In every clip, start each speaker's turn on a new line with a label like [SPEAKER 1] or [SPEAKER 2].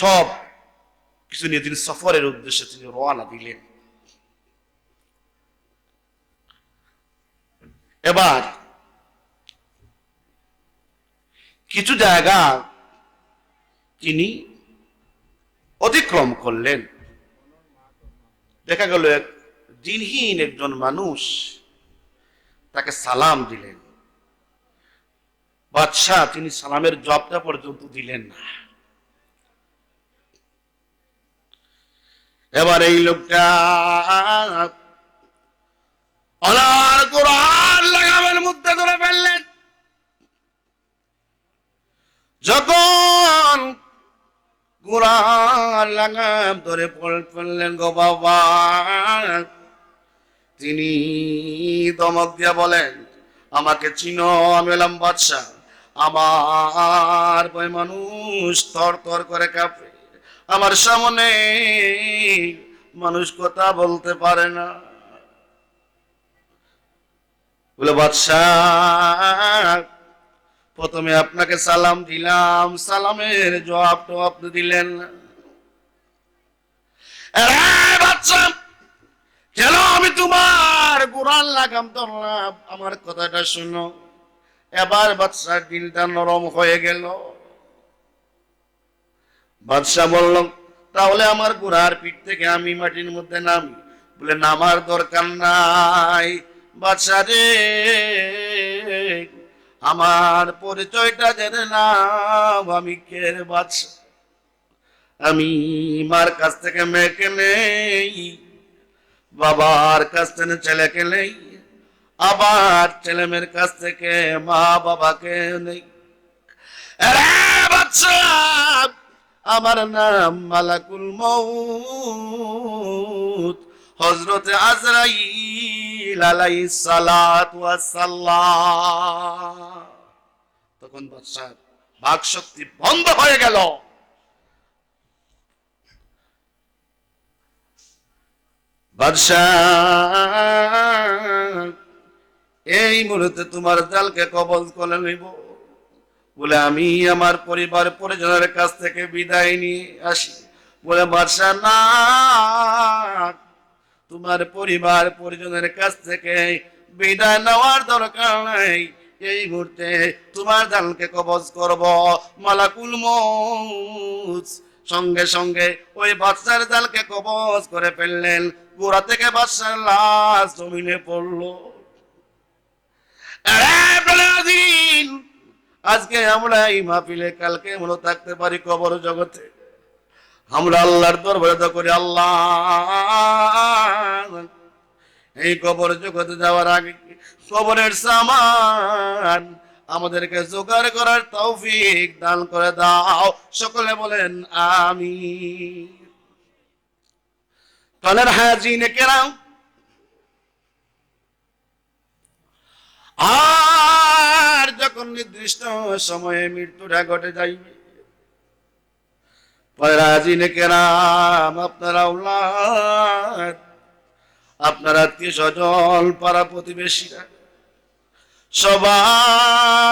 [SPEAKER 1] সব কিছু নিয়ে তিনি সফরের উদ্দেশ্যে তিনি রওনা দিলেন। এবার কিছু জায়গা তিনি অতিক্রম করলেন। দেখা গেল এক দিনহীন একজন মানুষ তাকে সালাম দিলেন। বাদশাহ তিনি সালামের জবটা পর্যন্ত দিলেন না। এবার এই লোকটা মধ্যে ধরে ফেললেন। যখন কোরআন লাগাম ধরে ফেললেন গো বাবা, তিনি দমক দিয়া বলেন, আমাকে চিনো, আমি বাদশাহ। আমার বই মানুষ থর থর করে কাঁপে। আমার সামনে মানুষ কথা বলতে পারে না। বলে, বাদশাহ, প্রথমে আপনাকে সালাম দিলাম। সালামের জবাব তো আপনি দিলেন কেন আমি তোমার কোরআন লাগাম ধরলাম? আমার কথাটা শুনো। এবার বাচ্চার দিলটা নরম হয়ে গেল। বাদশাহ বলল তাহলে আমার গোড়ার পিঠ থেকে আমি মাটির মধ্যে নামি। বলে, নামার দরকার নাই, বাদশাহ রে। আমার পরিচয়টা জেনে নাও, আমি কে রে বাদশাহ? আমি মার কাছ থেকে মেয়েকে নেই, বাবার কাছ থেকে ছেলেকে নেই, আবার ছেলে মেয়ের কাছ থেকে মা বাবাকে নেই বাচ্চা আমার নাম মালাকুল মৌত হজরতে আজরাইল আলাইহিস সালাত তখন বাদশাহ বাক শক্তি বন্ধ হয়ে গেল। বাদশাহ, এই মুহূর্তে তোমার জালকে কবল করে নিব। বলে, আমি আমার পরিবার পরিজনের কাছ থেকে বিদায় নিয়ে আসি। বলে, বাদশাহ, না, তোমার পরিবার পরিজনের কাছ থেকে বিদায় নেওয়ার দরকার নাই। এই মুহূর্তে তোমার জালকে কবজ করব মালাকুল মৌত সঙ্গে সঙ্গে ওই বাচ্চার জালকে কবজ করে ফেললেন। গোড়া থেকে বাচ্চার লাশ জমিনে পড়ল! আজকে আমরা এই মাহফিলে, কালকে মনে থাকতে পারি কবর জগতে। আমরা আল্লাহর দরবারে করি, আল্লাহ! এই কবর জগতে যাওয়ার আগে কবরের সামান আমাদেরকে জোগাড় করার তৌফিক দান করে দাও। সকলে বলেন আমি কালের হাজিনে কেরাম আর যখন নির্দিষ্ট সময়ে মৃত্যুটা ঘটে যাইবে কেরাম আপনারা উল্লাদ, আপনার আত্মীয় স্বজন, পাড়া প্রতিবেশীরা, সবাই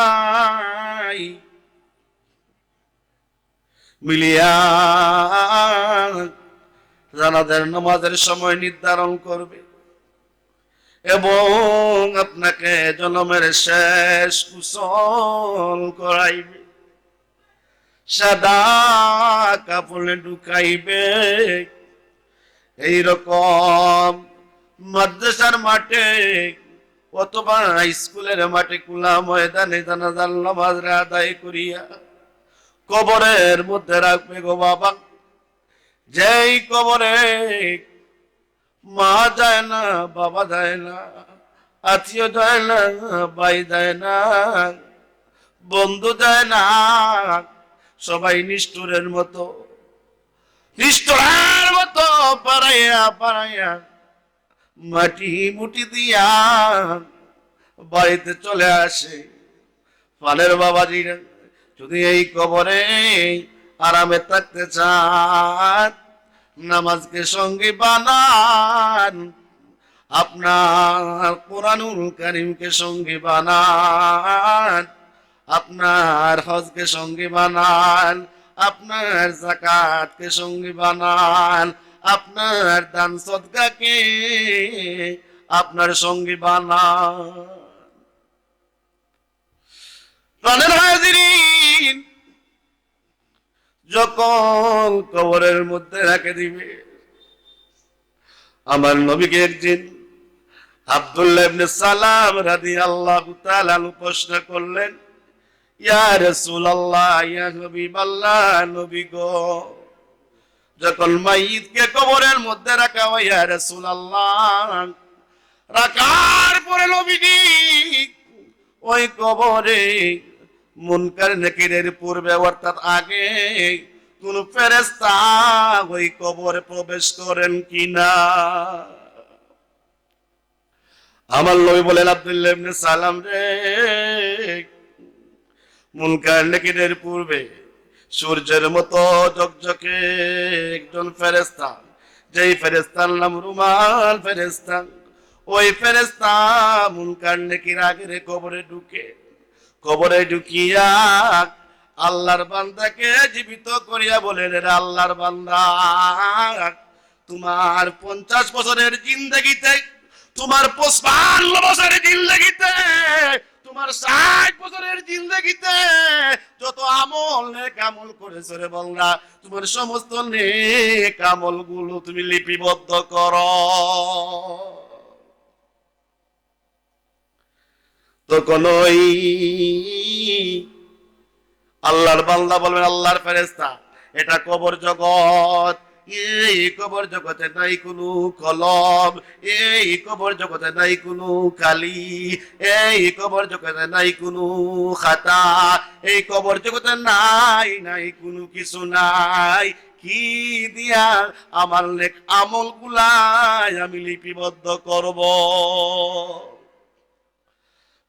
[SPEAKER 1] মিলিয়া জানাদের নামাজের সময় নির্ধারণ করবে। এবং আপনাকে জনমের শেষ কুশল করাইবে। সাদা কাপড়ে ঢুকাইবে। এইরকম মাদ্রাসার মাঠে অথবা স্কুলের মাঠে কুলা ময়দানে জানাজার নামাজ আদায় করিয়া কবরের মধ্যে রাখবে গো বাবা। যেই কবরে মা যায় না, বাবা যায় না, আত্মীয় যায় না, ভাই যায় না, বন্ধু যায় না, সবাই নিষ্ঠুরের মতো নিষ্ঠুরের মতো পারাইয়া পারাইয়া মাটি মুটি দিয়া বাড়িতে চলে আসে। পালের বাবাজিরা যদি এই কবরে আরামে থাকতে চান নামাজকে সঙ্গে বানান। আপনার কোরআনুল করিমকে সঙ্গে বানান। আপনার হজকে সঙ্গে বানান। আপনার জাকাতকে সঙ্গী বানান। আপনার দান সদকাকে আপনার সঙ্গী বানান। প্রাণের হাজিরিন যখন কবরের মধ্যে রাখে দিবে, আমার নবীকে একদিন আব্দুল্লাহ ইবনে সালাম রাদিয়াল্লাহু তাআলা প্রশ্ন করলেন, ইয়া রাসূলুল্লাহ, ইয়া হাবিবাল্লাহ, নবী গো, যখন মাইয়িতকে কবরের মধ্যে রাখা হয়, ইয়া রাসূলুল্লাহ, রাখার পরে নবীজি ওই কবরে মুনকার নাকিরের পূর্বে অর্থাৎ আগে কোন ফেরেস্তা ওই কবরে প্রবেশ করেন কিনা? আমার নবী বলেন, আব্দুল্লাহ ইবনে সালাম রে, মুনকার নাকিরের পূর্বে সূর্যের মতো ঝকঝকে একজন ফেরেস্তা যেই ফেরেস্তার নাম রুমাল ফেরেস্তা ওই ফেরেস্তা মুনকার নাকির আগের কবরে ঢুকে কবরে ঢুকিয়া আল্লাহর বান্দাকে জীবিত করিয়া বলেন আল্লাহর বান্দা, তোমার পঞ্চাশ বছরের জিন্দগিতে, তোমার পঁচপান্ন বছরের জিন্দগিতে, তোমার ষাট বছরের জিন্দগিতে যত আমল নেক আমল করেছ রে বলরা তোমার সমস্ত নেক আমলগুলো তুমি লিপিবদ্ধ করো। আল্লাহর বান্দা বলবেন, আল্লাহর ফেরেস্তা এটা কবর জগৎ। এই কবর জগতে নাই কোনো কলম, এই কবর জগতে নাই কোনো কালি, এই কবর জগতে নাই কোনো খাতা, এই কবর জগতে নাই নাই কোনো কিছু নাই। কি দিয়া আমার লেখ আমল গুলাই আমি লিপিবদ্ধ করব?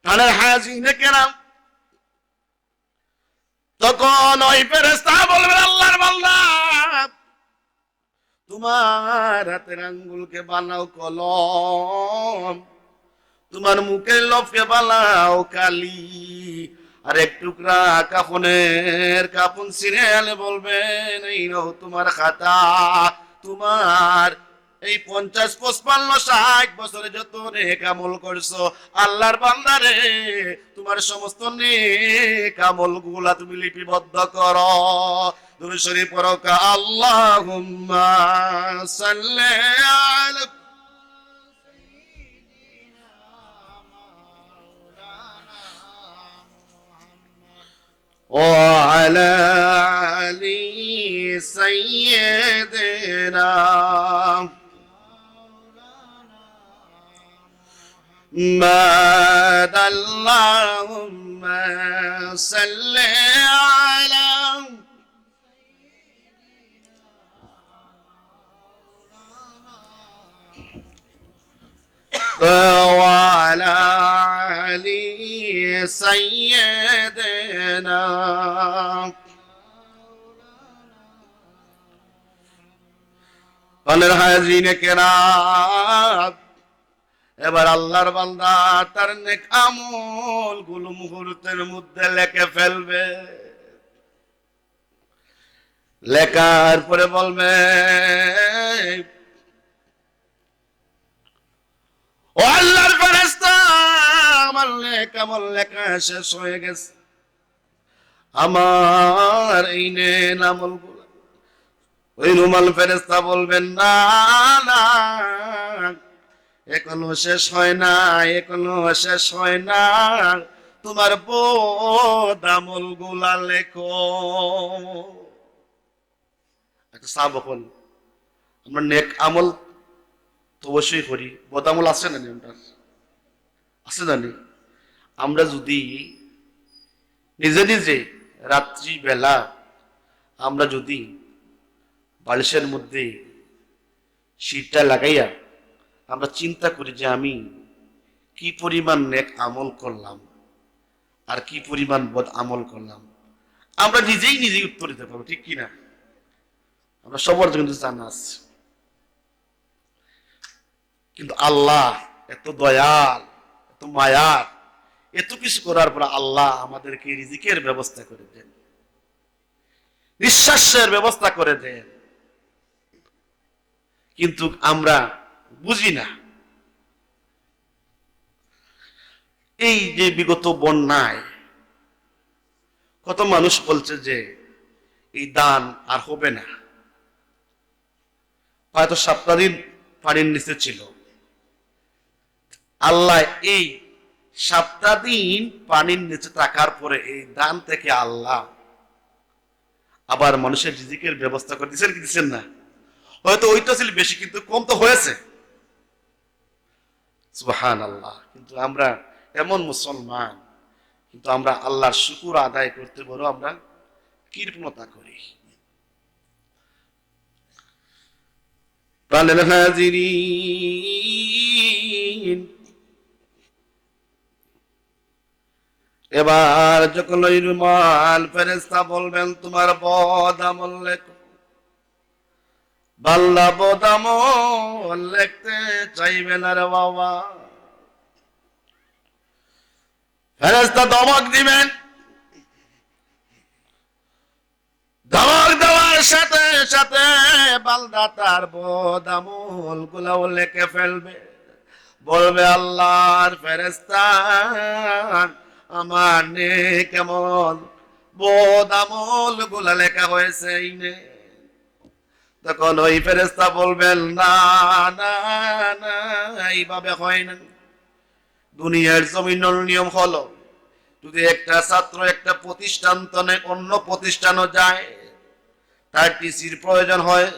[SPEAKER 1] তাহলে হাজিনে কেরাম তখন ওই ফেরেস্তা বলবে, আল্লাহর বান্দা, তোমার হাতের আঙ্গুলকে বানাও কলম, তোমার মুখের লফকে বানাও কালি। আর এক টুকরা কাফনের কাফন সিরিয়ালে বলবেন, এই নাও তোমার খাতা, তোমার এই পঞ্চাশ পঁচপান্ন ষাট বছরে যত নেক আমল করছো আল্লাহর বান্দারে তোমার সমস্ত নেক আমল গুলা তুমি লিপিবদ্ধ করো তুমি শরীফ পরকা আল্লাহুম্মা সাল্লি আলা وعلى علي سيدنا مات اللهم صل على وعلى علي سيدنا قال الحاضرين الكرام এবার আল্লাহর বান্দা তার নেক আমলগুলো মুহূর্তের মধ্যে লেখে ফেলবে। লেখার পরে বলবে, ও আল্লাহর ফেরেশতা, আমার নেক আমল লেখা শেষ হয়ে গেছে। আমার এই নেন আমল ওই রুমাল ফেরেস্তা বলবেন, না না এখনও শেষ হয় না, এখনও শেষ হয় না। তোমার বোদামলগুলা লেখো। একটা সাব হল আমরা নেক আমল তো অবশ্যই করি। বদামল আছে না নিয়মটার আছে জানি আমরা যদি নিজে নিজে রাত্রি বেলা আমরা যদি বালিশের মধ্যে শীতটা লাগাইয়া আমরা চিন্তা করি যে আমি কি পরিমাণ নেক আমল করলাম আর কি পরিমাণ বদ আমল করলাম। আমরা নিজেই নিজেই উত্তর দিতে পারব ঠিক কিনা আমরা সবার কিন্তু জানা আছে। কিন্তু আল্লাহ এত দয়াল, এত মায়ার, এত কিছু করার পর আল্লাহ আমাদেরকে রিজিকের ব্যবস্থা করে দেন। নিঃশ্বাসের ব্যবস্থা করে দেন। কিন্তু আমরা বুঝি না এই যে বিগত বন্যায় কত মানুষ বলছে যে এই দান আর হবে না। হয়তো সপ্তাহ দিন পানির নিচে ছিল। আল্লাহ এই সপ্তাহ দিন পানির নিচে থাকার পরে এই দান থেকে আল্লাহ আবার মানুষের রিজিকের ব্যবস্থা করে দিচ্ছেন কি দিচ্ছেন না? হয়তো ওইটা ছিল বেশি, কিন্তু কম তো হয়েছে। সুবহান আল্লাহ কিন্তু আমরা এমন মুসলমান, কিন্তু আমরা আল্লাহর শুকুর আদায় করতে বড় আমরা কৃপণতা করি। এবার যখন ওই ফেরেস্তা বলবেন, তোমার বদ আমল লেখো। বাল্লা বদ আমল লিখতে চাইবে না রে বাবা। ফেরেস্তা দমক দিবেন। ধমক দেওয়ার সাথে সাথে বালদা তার বদ আমল গুলাও লেখে ফেলবে। বলবে, আল্লাহর ফেরেস্তা আমার নে কেমন বোধ আমলগুলা লেখা হয়েছে এই তখন ওই ফেরেস্তা বলবেন, না না না, এইভাবে হয় না। দুনিয়ার জমিনের নিয়ম হলো, যদি একটা ছাত্র একটা প্রতিষ্ঠান তনে অন্য প্রতিষ্ঠানও যায়, তার টিসির প্রয়োজন হয়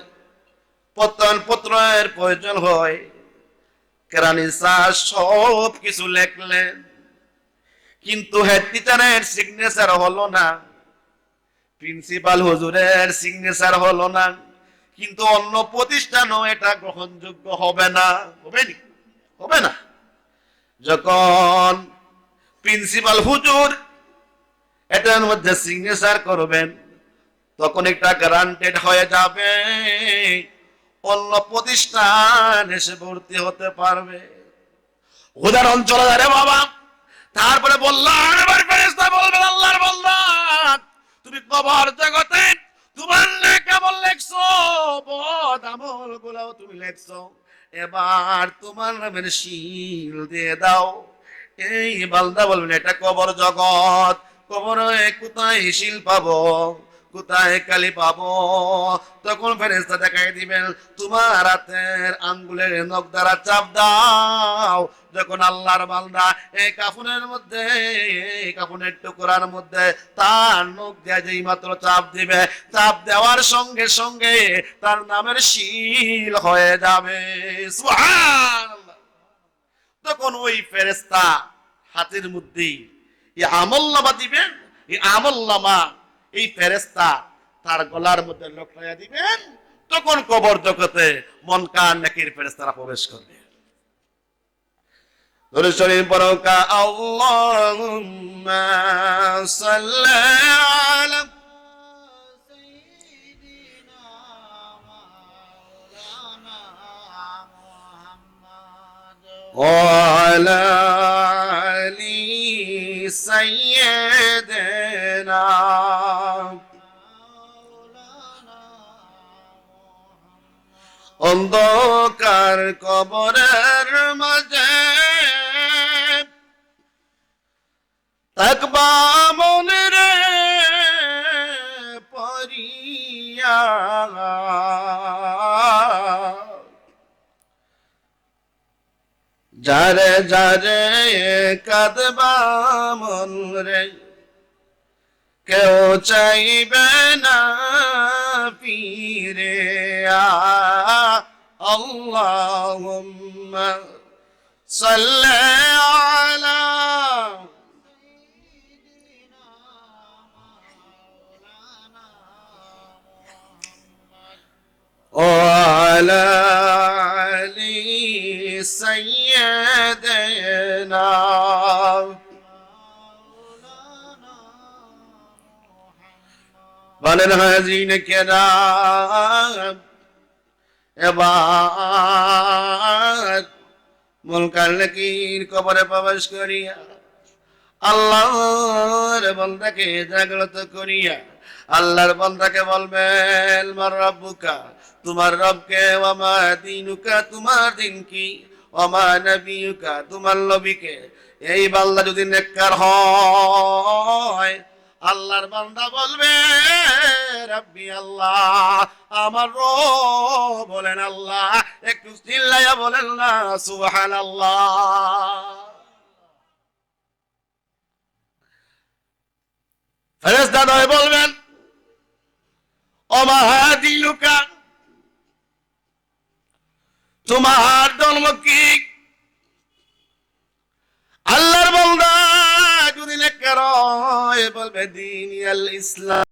[SPEAKER 1] প্রত্যয়ন পত্রের প্রয়োজন হয়, কেরানি স্যার সব কিছু লেখলেন। কিন্তু হেড টিচারের সিগনেচার হলো না, প্রিন্সিপাল হুজুরের সিগনেচার হলো না। কিন্তু অন্য প্রতিষ্ঠানও এটা গ্রহণযোগ্য হবে না। হবে নি? হবে না। যখন প্রিন্সিপাল হুজুর এটার মধ্যে সিগনেচার করবেন, তখন একটা গ্রান্টেড হয়ে যাবে। অন্য প্রতিষ্ঠান এসে ভর্তি হতে পারবে। উদাহরণ চলে যাবে বাবা। তারপরে বললাম বলবেন, আল্লাহর বললাম তুমি কবর জগতে তোমার লেখা বল লেখছো, বদ আমল গুলাও তুমি লেখছো। এবার তোমার নামের শিল দিয়ে দাও। এই বালদা বলবেন এটা কবর জগৎ, কবরে কোথায় শিল পাবো? কোথায় কালি পাবো? তখন ফেরেস্তা দেখাই দিবেন, তোমার হাতের আঙ্গুলের নখ দ্বারা চাপ দাও। যখন আল্লাহর এই মধ্যে, এই টুকরার মধ্যে তার যেই মাত্র চাপ দিবে, চাপ দেওয়ার সঙ্গে সঙ্গে তার নামের শিল হয়ে যাবে। তখন ওই ফেরেস্তা হাতের মধ্যে আমল্লামা দিবেন এই আমল্লামা এই ফেরেস্তা তার গলার মধ্যে লকড়াইয়া দিবেন তখন কবর জগতে মন কান নাকির ফেরেস্তারা প্রবেশ করবে ধরে শরীর পরকা আল্লাহুম্মা সাল্লি আলা وعلى آل سيدنا অন্ধকার কবরের মাঝে থাকবা যারে যারে কাঁদবা মন রে কেউ চাইবে না পীরে আল্লাহুম্মা সাল্লি আলা ও আলা হাজিন কেরাম এবার মুলকার লকির কবরে প্রবেশ করিয়া আল্লাহর বন্দাকে জাগ্রত করিয়া আল্লাহর বান্দাকে বলবেন, মার রব্বুকা, তোমার রবকে ওমা দিনুকা, তোমার দিন কি ওমা নবিয়ুকা তোমার নবীকে। এই বাল্লা যদি নেককার হয় আল্লাহর বান্দা বলবে, রব্বি আল্লাহ, আমার রো বলেন আল্লাহ, একটু চিল্লাইয়া বলেন না, সুবহানাল্লাহ। ফেরেশতা নয় বলবেন অমাহাদিলুকা তোমার জন্ম কি? আল্লাহর বলদা যদি নেকর হয় বলবে দিন আল ইসলাম